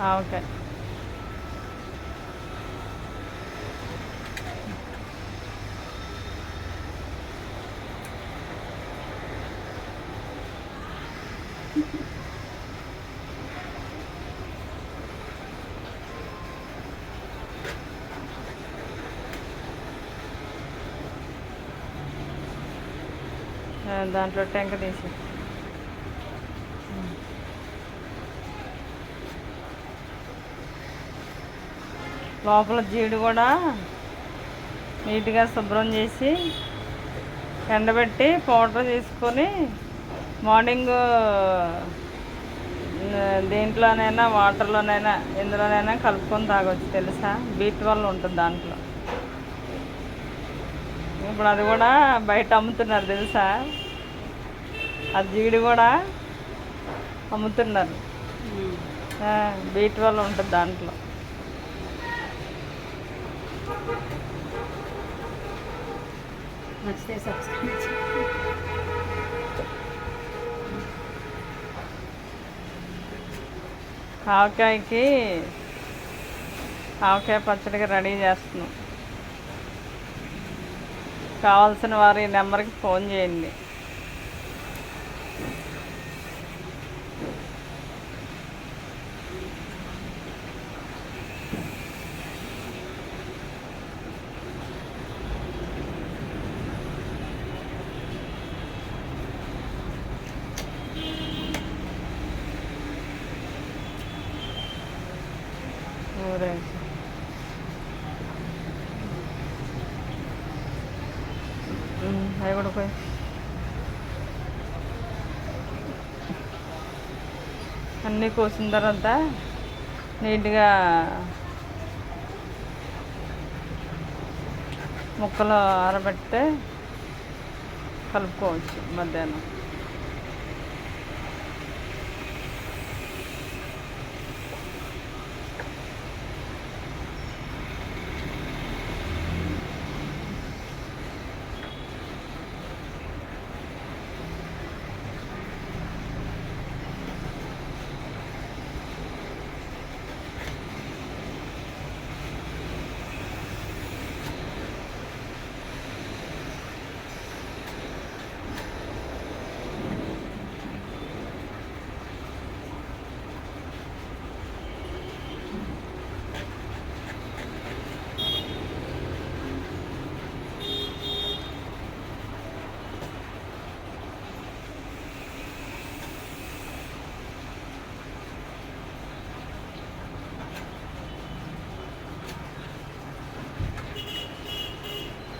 ఆవకాయ ఆ, దాంట్లో టెంక తీసి. లోపల జీడి కూడా నీట్గా శుభ్రం చేసి ఎండబెట్టి పౌడర్ తీసుకొని మార్నింగ్ దేంట్లోనైనా వాటర్లోనైనా ఎందులోనైనా కలుపుకొని తాగొచ్చు తెలుసా? బీట్ వల్ల ఉంటుంది దాంట్లో. ఇప్పుడు అది కూడా బయట అమ్ముతున్నారు తెలుసా? ఆ జీడి కూడా అమ్ముతున్నారు. బీట్ వల్ల ఉంటుంది దాంట్లో. నచ్చితే సబ్స్క్రైబ్ ఆవకాయకి ఆవకాయ పచ్చడికి రెడీ చేస్తున్నాం. కావాల్సిన వారి నెంబర్కి ఫోన్ చేయండి. ఊరేసి అవి కూడా పోయి అన్నీ కోసిన తర్వాత నీట్గా ముక్కలు ఆరబెడితే కలుపుకోవచ్చు మధ్యాహ్నం.